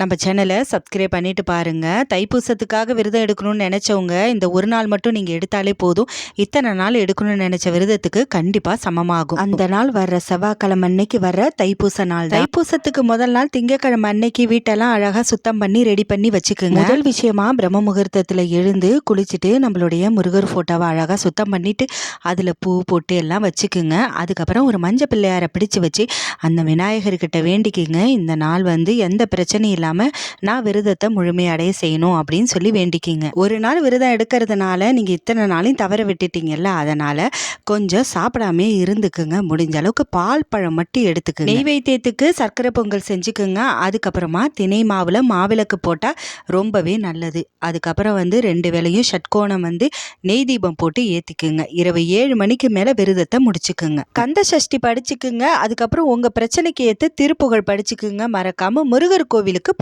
நம்ம சேனலை சப்ஸ்கிரைப் பண்ணிட்டு பாருங்க. தைப்பூசத்துக்காக விரதம் எடுக்கணும்னு நினைச்சவங்க இந்த ஒரு நாள் மட்டும் நீங்க எடுத்தாலே போதும். இத்தனை நாள் எடுக்கணும்னு நினைச்ச விரதத்துக்கு கண்டிப்பா சமமாகும். அந்த நாள் வர்ற செவ்வாய்க்கிழமை அன்னைக்கு வர்ற தைப்பூச நாள். தைப்பூசத்துக்கு முதல் நாள் திங்கக்கிழமை அன்னைக்கு வீட்டெல்லாம் அழகா சுத்தம் பண்ணி ரெடி பண்ணி வச்சுக்கோங்க. முதல் விஷயமா பிரம்ம முகூர்த்தத்துல எழுந்து குளிச்சுட்டு நம்மளுடைய முருகர் போட்டோவை அழகா சுத்தம் பண்ணிட்டு அதுல பூ போட்டு எல்லாம் வச்சுக்குங்க. அதுக்கப்புறம் ஒரு மஞ்சள் பிள்ளையாரை பிடிச்சு வச்சு அந்த விநாயகர்கிட்ட வேண்டிக்கிங்க. இந்த நாள் வந்து எந்த பிரச்சனையும் இல்லாமல் நான் விரதத்தை முழுமையடைய செய்யணும் அப்படின்னு சொல்லி வேண்டிக்கிங்க. ஒரு நாள் விரதம் எடுக்கிறதுனால நீங்கள் இத்தனை நாளையும் தவற விட்டுட்டீங்கல்ல அதனால் கொஞ்சம் சாப்பிடாமே இருந்துக்குங்க. முடிஞ்ச அளவுக்கு பால் பழம் மட்டும் எடுத்துக்குங்க. நெய்வேத்தியத்துக்கு சர்க்கரை பொங்கல் செஞ்சுக்குங்க. அதுக்கப்புறமா திணை மாவில் மாவிளக்கு போட்டால் ரொம்பவே நல்லது. அதுக்கப்புறம் வந்து ரெண்டு வேளையும் ஷட்கோணம் வந்து நெய் தீபம் போட்டு ஏற்றிக்குங்க இரவு ஏழு மணிக்கு மேலே விரதத்தை முடிச்சுக்குங்க. கந்த சஷ்டி படிச்சுக்குங்க. அதுக்கப்புறம் உங்கள் பிரச்சனைக்கு ஏற்ற திருப்புகழ் படிச்சுக்குங்க. மறக்காமல் முருகர் கோவிலுக்கு